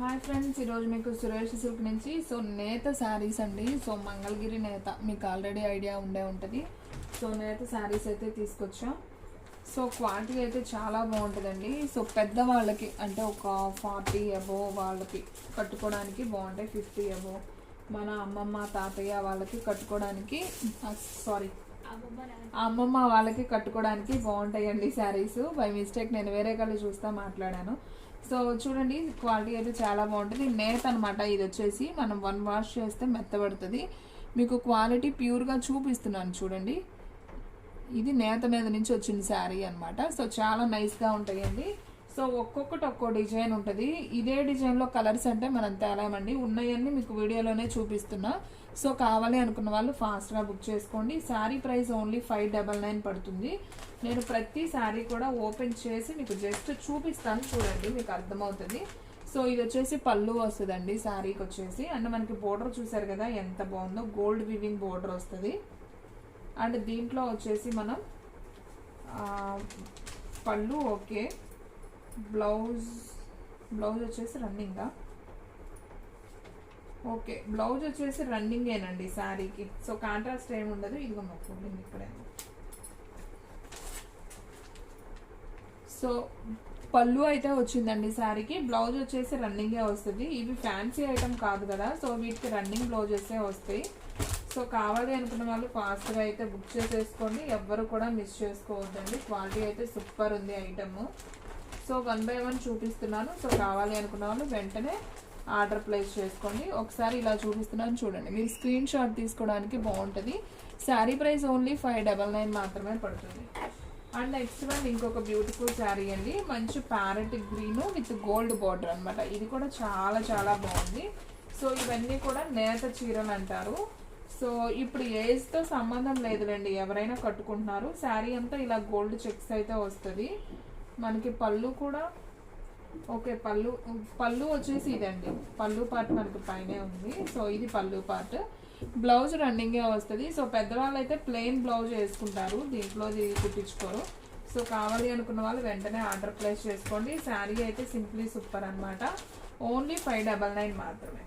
Hi friends ఈరోజు మీకు Suresh silk నుంచి సో నేత శారీస్ అండి. సో మంగళగిరి నేత మీకు ఆల్రెడీ ఐడియా ఉండే ఉంటుంది. సో నేత శారీస్ అయితే తీసుకొచ్చాం. సో క్వాలిటీ అయితే చాలా బాగుంటుందండి. సో పెద్ద వాళ్ళకి అంటే ఒక ఫార్టీ అబో వాళ్ళకి కట్టుకోవడానికి బాగుంటాయి ఫిఫ్టీ అబో మన అమ్మమ్మ తాతయ్య వాళ్ళకి కట్టుకోవడానికి సారీ అమ్మమ్మ వాళ్ళకి కట్టుకోవడానికి బాగుంటాయండి శారీస్. బై మిస్టేక్ నేను వేరే కళ్ళు చూస్తా మాట్లాడాను. సో చూడండి క్వాలిటీ అయితే చాలా బాగుంటుంది. నేత అనమాట ఇది వచ్చేసి. మనం వన్ వాష్ చేస్తే మెత్తబడుతుంది. మీకు క్వాలిటీ ప్యూర్గా చూపిస్తున్నాను చూడండి. ఇది నేత మీద నుంచి వచ్చిన శారీ అన్నమాట. సో చాలా నైస్గా ఉంటాయండి. సో ఒక్కొక్కటి ఒక్కో డిజైన్ ఉంటుంది. ఇదే డిజైన్లో కలర్స్ అంటే మనం తేలామండి ఉన్నాయన్నీ మీకు వీడియోలోనే చూపిస్తున్నా. సో కావాలి అనుకున్న వాళ్ళు ఫాస్ట్గా బుక్ చేసుకోండి. Sari price only five double nine పడుతుంది. నేను ప్రతి శారీ కూడా ఓపెన్ చేసి మీకు జస్ట్ చూపిస్తాను. చూడండి మీకు అర్థమవుతుంది. సో ఇది వచ్చేసి పళ్ళు వస్తుందండి శారీకి వచ్చేసి. అండ్ మనకి బోర్డర్ చూసారు కదా ఎంత బాగుందో. గోల్డ్ వివింగ్ బోర్డర్ వస్తుంది. అండ్ దీంట్లో వచ్చేసి మనం పళ్ళు ఓకే. బ్లౌజ్ బ్లౌజ్ వచ్చేసి రన్నింగా? ఓకే బ్లౌజ్ వచ్చేసి రన్నింగేనండి శారీకి. సో కాంట్రాస్ట్ ఏమి ఉండదు. ఇదిగో మాకు ఇక్కడే సో పళ్ళు అయితే వచ్చిందండి శారీకి. బ్లౌజ్ వచ్చేసి రన్నింగే వస్తుంది. ఇవి ఫ్యాన్సీ ఐటమ్ కాదు కదా. సో వీటికి రన్నింగ్ బ్లౌజెసే వస్తాయి. సో కావాలి అనుకున్న వాళ్ళు ఫాస్ట్గా అయితే బుక్ చేసేసుకోండి ఎవ్వరు కూడా మిస్ చేసుకోవద్దండి. క్వాలిటీ అయితే సూపర్ ఉంది item. So one by one చూపిస్తున్నాను. సో కావాలి అనుకున్న వాళ్ళు వెంటనే ఆర్డర్ ప్లేస్ చేసుకోండి. ఒకసారి ఇలా చూపిస్తున్నాను చూడండి. మీరు స్క్రీన్ షాట్ తీసుకోవడానికి బాగుంటుంది. Sari price only five double nine మాత్రమే పడుతుంది. అండ్ నెక్స్ట్ వన్ ఇంకొక బ్యూటిఫుల్ శారీ అండి. మంచి parrot green with gold border అన్నమాట. ఇది కూడా చాలా చాలా బాగుంది. సో ఇవన్నీ కూడా నేత చీరలు అంటారు. సో ఇప్పుడు ఏజ్తో సంబంధం లేదులేండి. ఎవరైనా కట్టుకుంటున్నారు. శారీ అంతా ఇలా గోల్డ్ చెక్స్ అయితే వస్తుంది. మనకి పళ్ళు కూడా ఓకే పళ్ళు పళ్ళు వచ్చేసి ఇదండి. పళ్ళు పార్ట్ మనకి పైనే ఉంది. సో ఇది పళ్ళు పార్ట్ బ్లౌజ్ రన్నింగే వస్తుంది. సో పెద్దవాళ్ళు అయితే ప్లెయిన్ బ్లౌజ్ వేసుకుంటారు. దీంట్లో ఇది కుట్టించుకోరు. సో కావాలి అనుకున్న వాళ్ళు వెంటనే ఆర్డర్ ప్లేస్ చేసుకోండి. శారీ అయితే సింప్లీ సూపర్ అన్నమాట. ఓన్లీ ఫైవ్ డబల్ నైన్ మాత్రమే.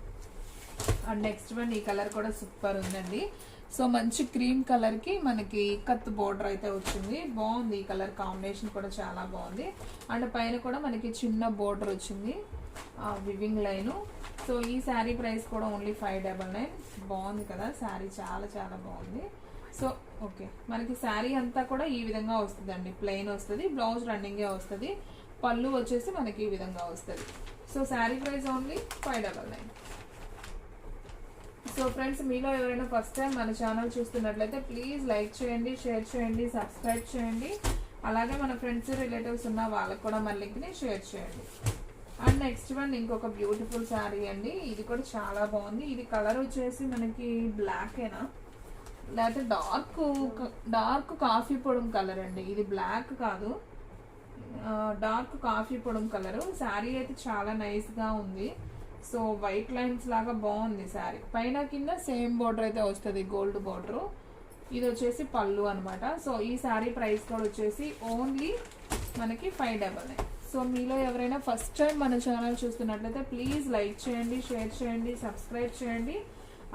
అండ్ నెక్స్ట్ వన్ ఈ కలర్ కూడా సూపర్ ఉందండి. సో మంచి క్రీమ్ కలర్కి మనకి కత్ బోర్డర్ అయితే వచ్చింది. బాగుంది ఈ కలర్ కాంబినేషన్ కూడా చాలా బాగుంది. అండ్ పైన కూడా మనకి చిన్న బోర్డర్ వచ్చింది. Weaving line. సో ఈ శారీ ప్రైస్ కూడా ఓన్లీ ఫైవ్ డబల్ నైన్. బాగుంది కదా? శారీ చాలా చాలా బాగుంది. So okay. మనకి శారీ అంతా కూడా ఈ విధంగా వస్తుందండి. ప్లెయిన్ వస్తుంది బ్లౌజ్ రన్నింగే వస్తుంది. పళ్ళు వచ్చేసి మనకి ఈ విధంగా వస్తుంది. So sari price only five double nine. So friends మీలో ఎవరైనా ఫస్ట్ టైం మన ఛానల్ చూస్తున్నట్లయితే ప్లీజ్ లైక్ చేయండి షేర్ చేయండి సబ్స్క్రైబ్ చేయండి. అలాగే మన ఫ్రెండ్స్ రిలేటివ్స్ ఉన్న వాళ్ళకి కూడా మన లింక్ని షేర్ చేయండి. అండ్ నెక్స్ట్ వన్ ఇంకొక బ్యూటిఫుల్ శారీ అండి. ఇది కూడా చాలా బాగుంది. ఇది కలర్ వచ్చేసి మనకి బ్లాకేనా లేకపోతే డార్క్ డార్క్ కాఫీ పొడం కలర్ అండి. ఇది బ్లాక్ కాదు. డార్క్ కాఫీ పొడం కలర్ శారీ అయితే చాలా నైస్గా ఉంది. సో వైట్ లైన్స్ లాగా బాగుంది శారీ. పైన కింద సేమ్ బోర్డర్ అయితే వస్తుంది గోల్డ్ బార్డరు. ఇది వచ్చేసి పళ్ళు అనమాట సో ఈ శారీ ప్రైస్ కూడా వచ్చేసి ఓన్లీ మనకి ఫైవ్ డబల్ నైన్. సో మీలో ఎవరైనా ఫస్ట్ టైం మన ఛానల్ చూస్తున్నట్లయితే ప్లీజ్ లైక్ చేయండి షేర్ చేయండి సబ్స్క్రైబ్ చేయండి.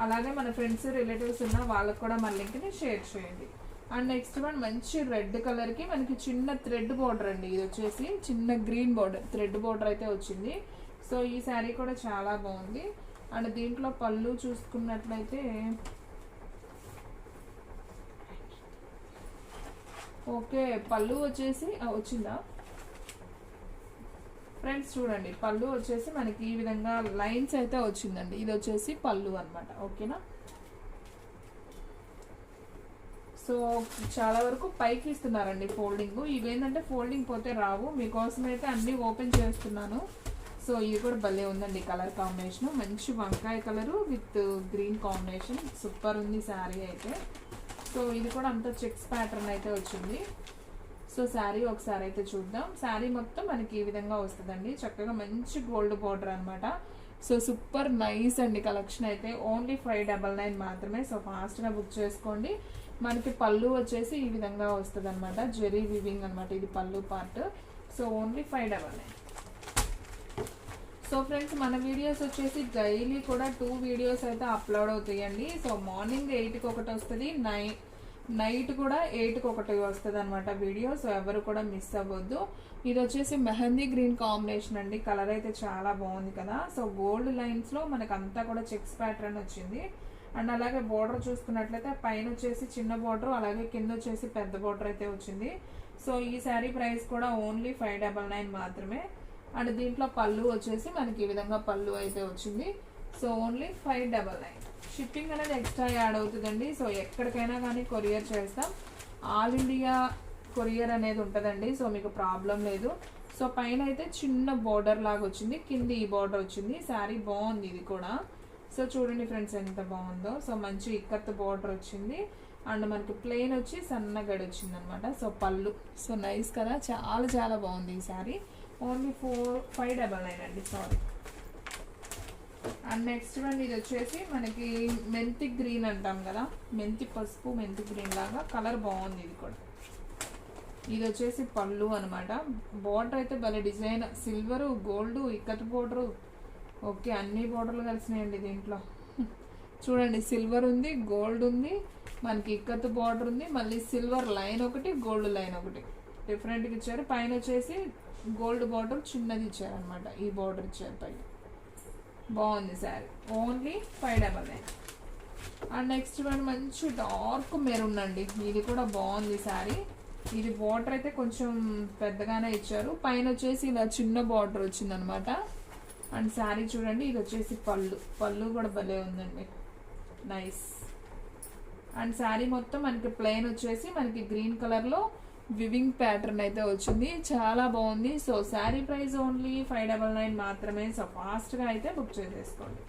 అలాగే మన ఫ్రెండ్స్ రిలేటివ్స్ ఉన్న వాళ్ళకు కూడా మన లింక్ని షేర్ చేయండి. అండ్ నెక్స్ట్ వన్ మంచి రెడ్ కలర్కి మనకి చిన్న థ్రెడ్ బార్డర్ అండి. ఇది వచ్చేసి చిన్న గ్రీన్ బార్డర్ థ్రెడ్ బార్డర్ అయితే వచ్చింది. సో ఈ శారీ కూడా చాలా బాగుంది. అండ్ దీంట్లో పళ్ళు చూసుకున్నట్లయితే ఓకే పళ్ళు వచ్చేసి వచ్చిందా? ఫ్రెండ్స్ చూడండి పళ్ళు వచ్చేసి మనకి ఈ విధంగా లైన్స్ అయితే వచ్చిందండి. ఇది వచ్చేసి పళ్ళు అన్నమాట ఓకేనా? సో చాలా వరకు పైకి ఇస్తున్నారండి ఫోల్డింగ్. ఇవేంటంటే ఫోల్డింగ్ పోతే రావు. మీకోసం అయితే అన్నీ ఓపెన్ చేస్తున్నాను. సో ఇది కూడా భలే ఉందండి కలర్ కాంబినేషన్. మంచి వంకాయ colour with green combination. Super ఉంది శారీ అయితే. సో ఇది కూడా అంత చెక్స్ ప్యాటర్న్ అయితే వచ్చింది. సో శారీ ఒకసారి అయితే చూద్దాం. శారీ మొత్తం మనకి ఈ విధంగా వస్తుందండి. చక్కగా మంచి గోల్డ్ బార్డర్ అనమాట సో సూపర్ నైస్ అండి కలెక్షన్ అయితే. ఓన్లీ ఫైవ్ డబల్ నైన్ మాత్రమే. సో ఫాస్ట్గా బుక్ చేసుకోండి. మనకి పళ్ళు వచ్చేసి ఈ విధంగా వస్తుంది అనమాట జెరీ వివింగ్ అనమాట ఇది పళ్ళు part. So only five double nine. So friends మన వీడియోస్ వచ్చేసి డైలీ కూడా టూ వీడియోస్ అయితే అప్లోడ్ అవుతాయండి. సో మార్నింగ్ ఎయిట్కి ఒకటి వస్తుంది నై నైట్ కూడా ఎయిట్కి ఒకటి వస్తుంది అనమాట వీడియో సో ఎవరు కూడా మిస్ అవ్వద్దు. ఇది వచ్చేసి మెహందీ గ్రీన్ కాంబినేషన్ అండి. కలర్ అయితే చాలా బాగుంది కదా. సో గోల్డ్ లైన్స్లో మనకు అంతా కూడా చెక్స్ ప్యాటర్న్ వచ్చింది. అండ్ అలాగే బోర్డర్ చూసుకున్నట్లయితే పైన వచ్చేసి చిన్న బార్డర్ అలాగే కింద వచ్చేసి పెద్ద బోర్డర్ అయితే వచ్చింది. సో ఈ శారీ ప్రైస్ కూడా ఓన్లీ ఫైవ్ డబల్ నైన్ మాత్రమే. అండ్ దీంట్లో పళ్ళు వచ్చేసి మనకి ఈ విధంగా పళ్ళు అయితే వచ్చింది. So only five double nine shipping అనేది ఎక్స్ట్రా యాడ్ అవుతుందండి. సో ఎక్కడికైనా కానీ కొరియర్ చేస్తాం. ఆల్ ఇండియా కొరియర్ అనేది ఉంటుందండి. సో మీకు ప్రాబ్లం లేదు. సో పైన అయితే చిన్న బోర్డర్ లాగా వచ్చింది. కింద ఈ బోర్డర్ వచ్చింది. శారీ బాగుంది ఇది కూడా. సో చూడండి ఫ్రెండ్స్ ఎంత బాగుందో. సో మంచి ఇక్కత్ బోర్డర్ వచ్చింది. అండ్ మనకి ప్లెయిన్ వచ్చి సన్న గడి వచ్చింది అనమాట సో పళ్ళు. సో నైస్ కదా. చాలా చాలా బాగుంది ఈ sari only four five double nine అండి సారీ. అండ్ నెక్స్ట్ వన్ ఇది వచ్చేసి మనకి మెంతి గ్రీన్ అంటాం కదా మెంతి పసుపు మెంతి గ్రీన్ లాగా కలర్ బాగుంది ఇది కూడా. ఇది వచ్చేసి పళ్ళు అనమాట బార్డర్ అయితే భలే design silver gold ikat border. Okay అన్ని బోర్డర్లు కలిసినాయండి దీంట్లో. చూడండి సిల్వర్ ఉంది గోల్డ్ ఉంది మనకి ఇక్కత్ బార్డర్ ఉంది మళ్ళీ సిల్వర్ లైన్ ఒకటి గోల్డ్ లైన్ ఒకటి. డిఫరెంట్గా ఇచ్చారు. పైన వచ్చేసి గోల్డ్ బార్డర్ చిన్నది ఇచ్చారు అనమాట ఈ బార్డర్ ఇచ్చారు పైన బాగుంది sari only five double nine and next one మంచి డార్క్ మెరూన్ అండి. ఇది కూడా బాగుంది శారీ ఇది బార్డర్ అయితే కొంచెం పెద్దగానే ఇచ్చారు. పైన వచ్చేసి ఇలా చిన్న బార్డర్ వచ్చిందనమాట అండ్ శారీ చూడండి ఇది వచ్చేసి పళ్ళు. పళ్ళు కూడా భలే ఉందండి. నైస్ అండ్ శారీ మొత్తం మనకి ప్లెయిన్ వచ్చేసి మనకి గ్రీన్ కలర్లో వివింగ్ ప్యాటర్న్ అయితే వచ్చింది. చాలా బాగుంది. So sari price only five double nine మాత్రమే. సో ఫాస్ట్గా అయితే బుక్ చేసేసుకోండి.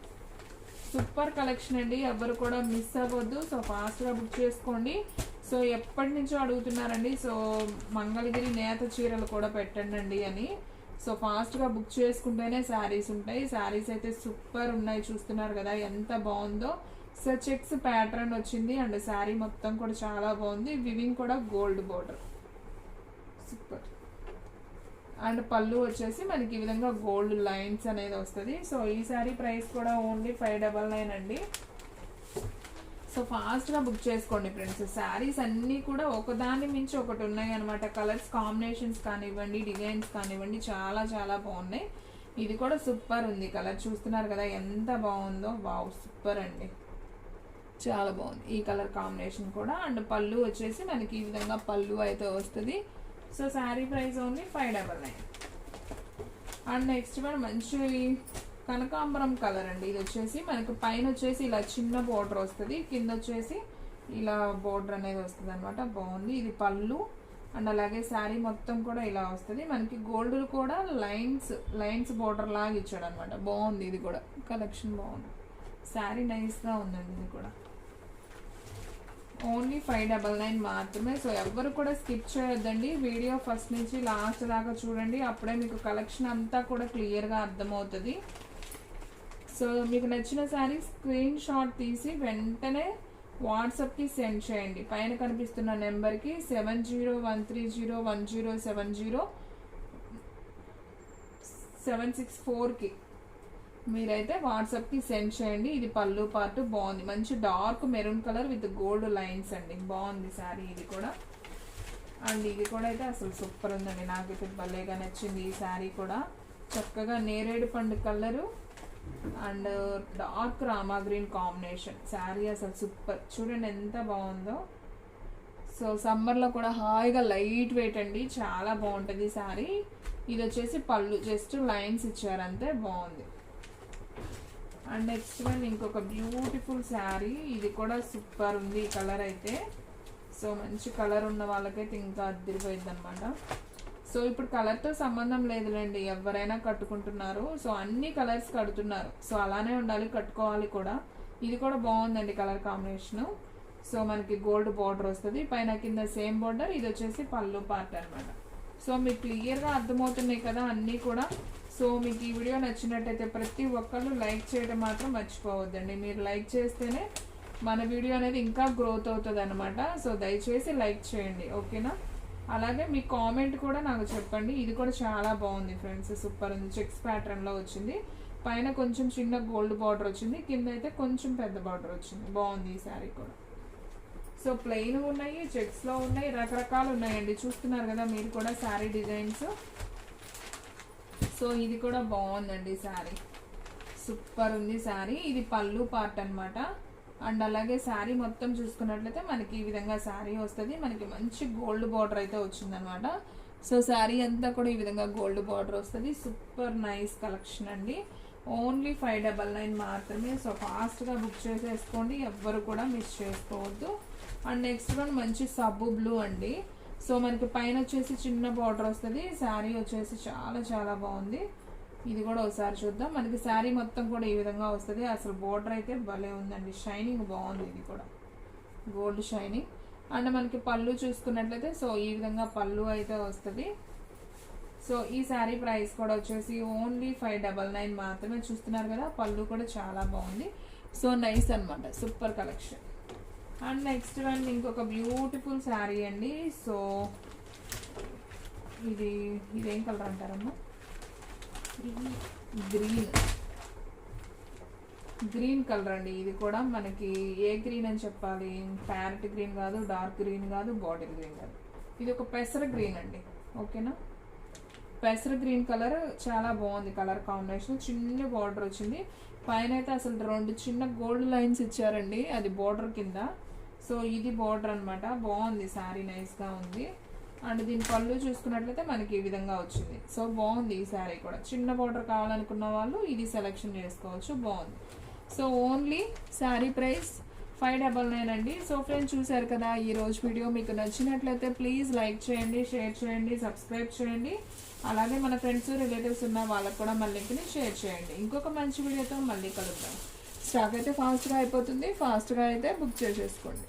సూపర్ కలెక్షన్ అండి. ఎవరు కూడా మిస్ అవ్వద్దు. సో ఫాస్ట్గా బుక్ చేసుకోండి. సో ఎప్పటి నుంచో అడుగుతున్నారండి. సో మంగళగిరి నేత చీరలు కూడా పెట్టండి అని. సో ఫాస్ట్గా బుక్ చేసుకుంటేనే శారీస్ ఉంటాయి. శారీస్ అయితే సూపర్ ఉన్నాయి. చూస్తున్నారు కదా ఎంత బాగుందో. సో చెక్స్ ప్యాటర్న్ వచ్చింది. అండ్ శారీ మొత్తం కూడా చాలా బాగుంది. వివింగ్ కూడా గోల్డ్ బోర్డర్. సూపర్ అండ్ పళ్ళు వచ్చేసి మనకి ఈ విధంగా గోల్డ్ లైన్స్ అనేది వస్తుంది. సో ఈ సారీ ప్రైస్ కూడా ఓన్లీ ఫైవ్ డబల్ నైన్ అండి. సో ఫాస్ట్గా బుక్ చేసుకోండి ఫ్రెండ్స్ శారీస్ అన్నీ కూడా ఒకదాని మించి ఒకటి ఉన్నాయి అనమాట కలర్స్ కాంబినేషన్స్ కానివ్వండి డిజైన్స్ కానివ్వండి చాలా చాలా బాగున్నాయి. ఇది కూడా సూపర్ ఉంది. కలర్ చూస్తున్నారు కదా ఎంత బాగుందో. బావు సూపర్ అండి. చాలా బాగుంది. ఈ కలర్ కాంబినేషన్ కూడా. అండ్ పళ్ళు వచ్చేసి మనకి ఈ విధంగా పళ్ళు అయితే వస్తుంది. So sari price only five double nine. And next one మంచి కనకాంబరం కలర్ అండి. ఇది వచ్చేసి మనకు పైన వచ్చేసి ఇలా చిన్న బోర్డర్ వస్తుంది. కింద వచ్చేసి ఇలా బోర్డర్ అనేది వస్తుంది అనమాట బాగుంది. ఇది పళ్ళు. అండ్ అలాగే శారీ మొత్తం కూడా ఇలా వస్తుంది. మనకి గోల్డ్ కూడా లైన్స్ లైన్స్ బోర్డర్ లాగా ఇచ్చాడు అనమాట బాగుంది. ఇది కూడా కలెక్షన్ బాగుంది. శారీ నైస్గా ఉందండి ఇది కూడా. ఓన్లీ ఫైవ్ డబల్ నైన్ మాత్రమే. సో ఎవరు కూడా స్కిప్ చేయొద్దండి. వీడియో ఫస్ట్ నుంచి లాస్ట్ దాకా చూడండి. అప్పుడే మీకు కలెక్షన్ అంతా కూడా క్లియర్గా అర్థమవుతుంది. సో మీకు నచ్చిన శారీ స్క్రీన్ షాట్ తీసి వెంటనే వాట్సాప్కి సెండ్ చేయండి. పైన కనిపిస్తున్న నెంబర్కి seven zero one three zero one zero seven zero seven six ఫోర్కి మీరైతే వాట్సాప్కి సెండ్ చేయండి. ఇది పళ్ళు పార్ట్ బాగుంది. మంచి dark maroon colour with gold lines అండి. బాగుంది శారీ ఇది కూడా. అండ్ ఇది కూడా అయితే అసలు సూపర్ ఉందండి. నాకైతే భలేగా నచ్చింది ఈ శారీ కూడా. చక్కగా నేరేడు పండు colour and dark Rama green combination. Sari అసలు సూపర్. చూడండి ఎంత బాగుందో. సో సమ్మర్లో కూడా హాయిగా లైట్ వెయిట్ అండి. చాలా బాగుంటుంది శారీ. ఇది వచ్చేసి పళ్ళు. జస్ట్ లైన్స్ ఇచ్చారంతే. బాగుంది. అండ్ నెక్స్ట్ వన్ ఇంకొక బ్యూటిఫుల్ శారీ ఇది కూడా సూపర్ ఉంది కలర్ అయితే. సో మంచి కలర్ ఉన్న వాళ్ళకైతే ఇంకా అద్దరిపోయింది అనమాట సో ఇప్పుడు కలర్తో సంబంధం లేదులేండి. ఎవరైనా కట్టుకుంటున్నారు. సో అన్ని కలర్స్ కడుతున్నారు. సో అలానే ఉండాలి కట్టుకోవాలి కూడా. ఇది కూడా బాగుందండి కలర్ కాంబినేషను సో మనకి గోల్డ్ బార్డర్ వస్తుంది. పైన కింద సేమ్ బార్డర్ ఇది వచ్చేసి పళ్ళు పార్ట్ అనమాట సో మీకు క్లియర్గా అర్థమవుతున్నాయి కదా అన్నీ కూడా. సో మీకు ఈ వీడియో నచ్చినట్టయితే ప్రతి ఒక్కళ్ళు లైక్ చేయడం మాత్రం మర్చిపోవద్దండి. మీరు లైక్ చేస్తేనే మన వీడియో అనేది ఇంకా గ్రోత్ అవుతుంది అనమాట సో దయచేసి లైక్ చేయండి. ఓకేనా? అలాగే మీ కామెంట్ కూడా నాకు చెప్పండి. ఇది కూడా చాలా బాగుంది ఫ్రెండ్స్. సూపర్ ఉంది. చెక్స్ ప్యాటర్న్లో వచ్చింది. పైన కొంచెం చిన్న గోల్డ్ బార్డర్ వచ్చింది. కింద అయితే కొంచెం పెద్ద బార్డర్ వచ్చింది. బాగుంది ఈ శారీ కూడా. సో ప్లెయిన్ ఉన్నాయి చెక్స్లో ఉన్నాయి రకరకాలు ఉన్నాయండి. చూస్తున్నారు కదా మీరు కూడా శారీ డిజైన్స్. సో ఇది కూడా బాగుందండి శారీ. సూపర్ ఉంది శారీ. ఇది పళ్ళు పార్ట్ అన్నమాట. అండ్ అలాగే శారీ మొత్తం చూసుకున్నట్లయితే మనకి ఈ విధంగా శారీ వస్తుంది. మనకి మంచి గోల్డ్ బార్డర్ అయితే వచ్చిందనమాట సో శారీ అంతా కూడా ఈ విధంగా గోల్డ్ బార్డర్ వస్తుంది. సూపర్ నైస్ కలెక్షన్ అండి. ఓన్లీ ఫైవ్ డబల్ నైన్ మాత్రమే. సో ఫాస్ట్గా బుక్ చేసేసుకోండి. ఎవ్వరు కూడా మిస్ చేసుకోవద్దు. అండ్ నెక్స్ట్ వన్ మంచి సబ్బు బ్లూ అండి. సో మనకి పైన వచ్చేసి చిన్న బార్డర్ వస్తుంది. శారీ వచ్చేసి చాలా చాలా బాగుంది. ఇది కూడా ఒకసారి చూద్దాం. మనకి శారీ మొత్తం కూడా ఈ విధంగా వస్తుంది. అసలు బోర్డర్ అయితే భలే ఉందండి. షైనింగ్ బాగుంది ఇది కూడా. గోల్డ్ షైనింగ్ అండ్ మనకి పళ్ళు చూసుకున్నట్లయితే సో ఈ విధంగా పళ్ళు అయితే వస్తుంది. సో ఈ శారీ ప్రైస్ కూడా వచ్చేసి ఓన్లీ ఫైవ్ డబల్ నైన్ మాత్రమే చూస్తున్నారు కదా. పళ్ళు కూడా చాలా బాగుంది. సో నైస్ అనమాట super collection. And next one ఇంకొక బ్యూటిఫుల్ శారీ అండి. సో ఇది ఇదేం కలర్ అంటారమ్మా? గ్రీన్ గ్రీన్ కలర్ అండి. ఇది కూడా మనకి ఏ గ్రీన్ అని చెప్పాలి? ప్యారెట్ గ్రీన్ కాదు డార్క్ గ్రీన్ కాదు బాటిల్ గ్రీన్ కాదు. ఇది ఒక పెసర గ్రీన్ అండి. ఓకేనా పెసర గ్రీన్ కలర్ చాలా బాగుంది కలర్ కాంబినేషన్ చిన్న బార్డర్ వచ్చింది. పైన అయితే అసలు రెండు చిన్న గోల్డ్ లైన్స్ ఇచ్చారండి. అది బార్డర్ కింద. సో ఇది బార్డర్ అనమాట బాగుంది శారీ నైస్గా ఉంది. అండ్ దీని పళ్ళు చూసుకున్నట్లయితే మనకి ఈ విధంగా వచ్చింది. సో బాగుంది ఈ శారీ కూడా. చిన్న బార్డర్ కావాలనుకున్న వాళ్ళు ఇది సెలెక్షన్ చేసుకోవచ్చు. బాగుంది. So only sari price five double nine అండి. సో ఫ్రెండ్స్ చూశారు కదా ఈ రోజు వీడియో మీకు నచ్చినట్లయితే ప్లీజ్ లైక్ చేయండి షేర్ చేయండి సబ్స్క్రైబ్ చేయండి. అలాగే మన ఫ్రెండ్స్ రిలేటివ్స్ ఉన్న వాళ్ళకు కూడా మన లింక్ని షేర్ చేయండి. ఇంకొక మంచి వీడియోతో మళ్ళీ కలుద్దాం. స్టాక్ అయితే ఫాస్ట్గా అయిపోతుంది. ఫాస్ట్గా అయితే బుక్ చేసేసుకోండి.